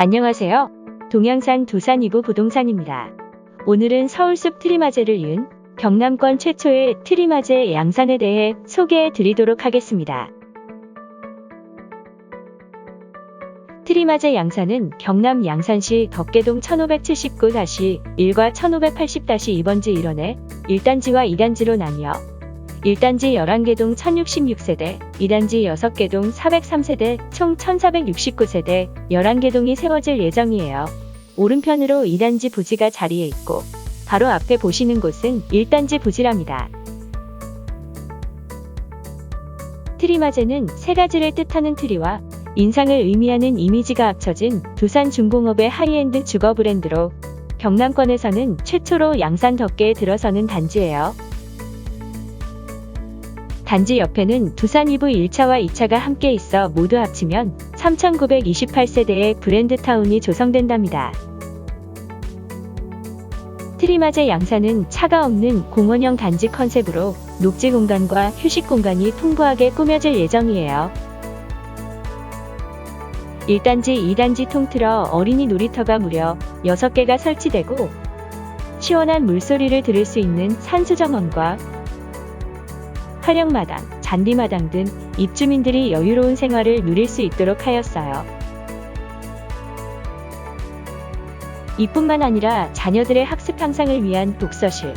안녕하세요. 동양산 두산 이부 부동산입니다. 오늘은 서울숲 트리마제를 이은 경남권 최초의 트리마제 양산에 대해 소개해 드리도록 하겠습니다. 트리마제 양산은 경남 양산시 덕계동 1579-1과 1580-2번지 1원에 1단지와 2단지로 나뉘어 1단지 11개동 1066세대, 2단지 6개동 403세대, 총 1469세대, 11개동이 세워질 예정이에요. 오른편으로 2단지 부지가 자리에 있고, 바로 앞에 보시는 곳은 1단지 부지랍니다. 트리마제는 세 가지를 뜻하는 트리와 인상을 의미하는 이미지가 합쳐진 두산 중공업의 하이엔드 주거 브랜드로 경남권에서는 최초로 양산 덕계에 들어서는 단지예요. 단지 옆에는 두산 이브 1차와 2차가 함께 있어 모두 합치면 3,928세대의 브랜드 타운이 조성된답니다. 트리마제 양산은 차가 없는 공원형 단지 컨셉으로 녹지 공간과 휴식 공간이 풍부하게 꾸며질 예정이에요. 1단지, 2단지 통틀어 어린이 놀이터가 무려 6개가 설치되고 시원한 물소리를 들을 수 있는 산수정원과 활력마당, 잔디마당 등 입주민들이 여유로운 생활을 누릴 수 있도록 하였어요. 이뿐만 아니라 자녀들의 학습 향상을 위한 독서실,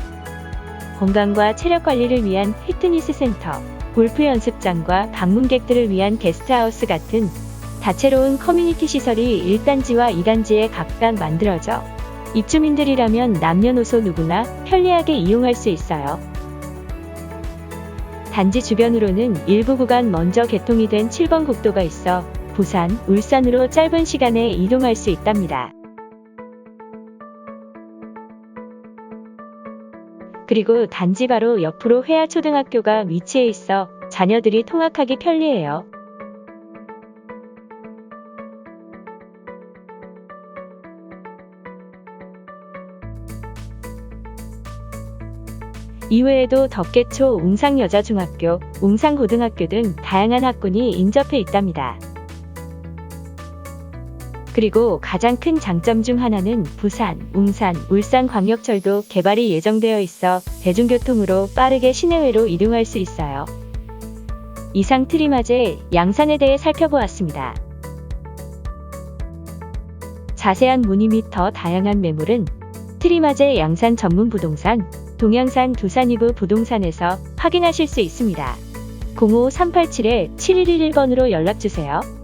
건강과 체력 관리를 위한 피트니스 센터, 골프 연습장과 방문객들을 위한 게스트하우스 같은 다채로운 커뮤니티 시설이 1단지와 2단지에 각각 만들어져 입주민들이라면 남녀노소 누구나 편리하게 이용할 수 있어요. 단지 주변으로는 일부 구간 먼저 개통이 된 7번 국도가 있어 부산, 울산으로 짧은 시간에 이동할 수 있답니다. 그리고 단지 바로 옆으로 회화초등학교가 위치해 있어 자녀들이 통학하기 편리해요. 이외에도 덕계초 웅상여자중학교, 웅상고등학교 등 다양한 학군이 인접해 있답니다. 그리고 가장 큰 장점 중 하나는 부산, 웅산, 울산 광역철도 개발이 예정되어 있어 대중교통으로 빠르게 시내외로 이동할 수 있어요. 이상 트리마제 양산에 대해 살펴보았습니다. 자세한 문의 및 더 다양한 매물은 트리마제 양산 전문 부동산 동양산 두산이브 부동산에서 확인하실 수 있습니다. 05387-7111번으로 연락주세요.